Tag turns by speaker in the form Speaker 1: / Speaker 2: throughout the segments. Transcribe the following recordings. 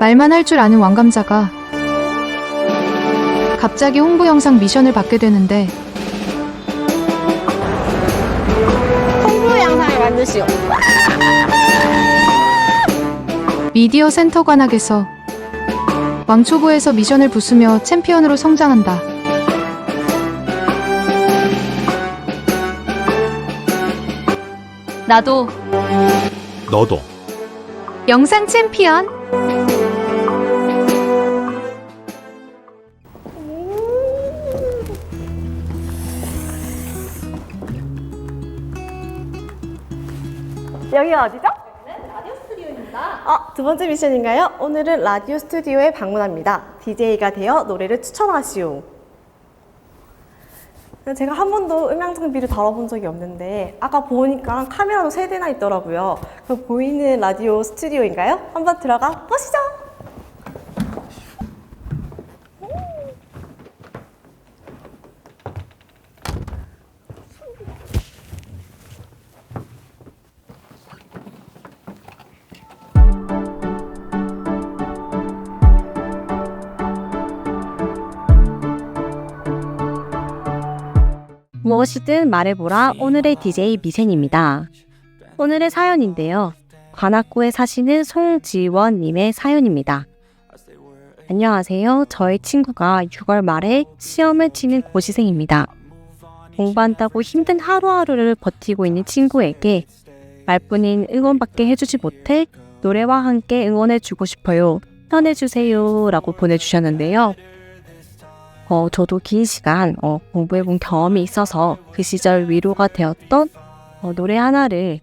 Speaker 1: 말만 할 줄 아는 왕감자가 갑자기 홍보 영상 미션을 받게 되는데
Speaker 2: 홍보 영상을 만드시오.
Speaker 1: 미디어 센터 관악에서 왕초보에서 미션을 부수며 챔피언으로 성장한다. 나도
Speaker 3: 너도
Speaker 1: 영상 챔피언.
Speaker 2: 여기가 어디죠? 라디오 스튜디오입니다. 어, 두 번째 미션인가요? 오늘은 라디오 스튜디오에 방문합니다. DJ가 되어 노래를 추천하시오. 제가 한 번도 음향 장비를 다뤄본 적이 없는데 아까 보니까 카메라도 세 대나 있더라고요. 그 보이는 라디오 스튜디오인가요? 한번 들어가 보시죠.
Speaker 4: 무엇이든 말해보라 오늘의 DJ 미센입니다. 오늘의 사연인데요. 관악구에 사시는 송지원님의 사연입니다. 안녕하세요. 저의 친구가 6월 말에 시험을 치는 고시생입니다. 공부한다고 힘든 하루하루를 버티고 있는 친구에게 말뿐인 응원밖에 해주지 못해 노래와 함께 응원해주고 싶어요. 편해주세요. 라고 보내주셨는데요. 어, 저도 긴 시간 어, 공부해본 경험이 있어서 그 시절 위로가 되었던 어, 노래 하나를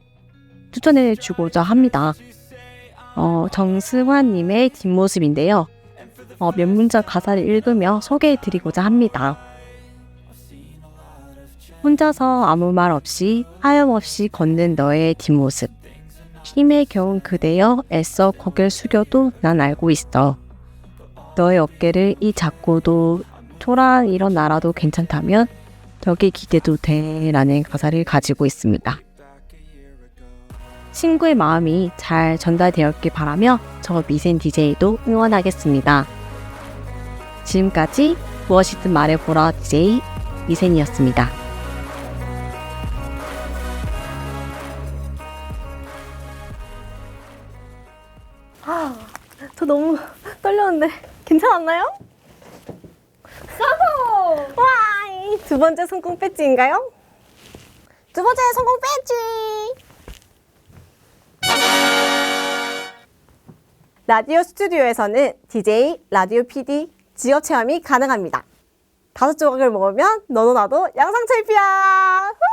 Speaker 4: 추천해 주고자 합니다. 어, 정승환님의 뒷모습인데요. 어, 몇 문장 가사를 읽으며 소개해 드리고자 합니다. 혼자서 아무 말 없이 하염없이 걷는 너의 뒷모습. 힘에 겨운 그대여 애써 고개를 숙여도 난 알고 있어. 너의 어깨를 이 작고도 초라한 이런 나라도 괜찮다면 덕에 기대도 돼라는 가사를 가지고 있습니다. 친구의 마음이 잘 전달되었길 바라며 저 미센 DJ도 응원하겠습니다. 지금까지 무엇이든 말해보라 DJ 미센이었습니다.
Speaker 2: 저 너무 떨렸는데 괜찮았나요? 성공! 와! 이 두 번째 성공 배지인가요? 두 번째 성공 배지! 라디오 스튜디오에서는 DJ, 라디오 PD, 지역 체험이 가능합니다. 다섯 조각을 먹으면 너도 나도 양상 챔피언! 후!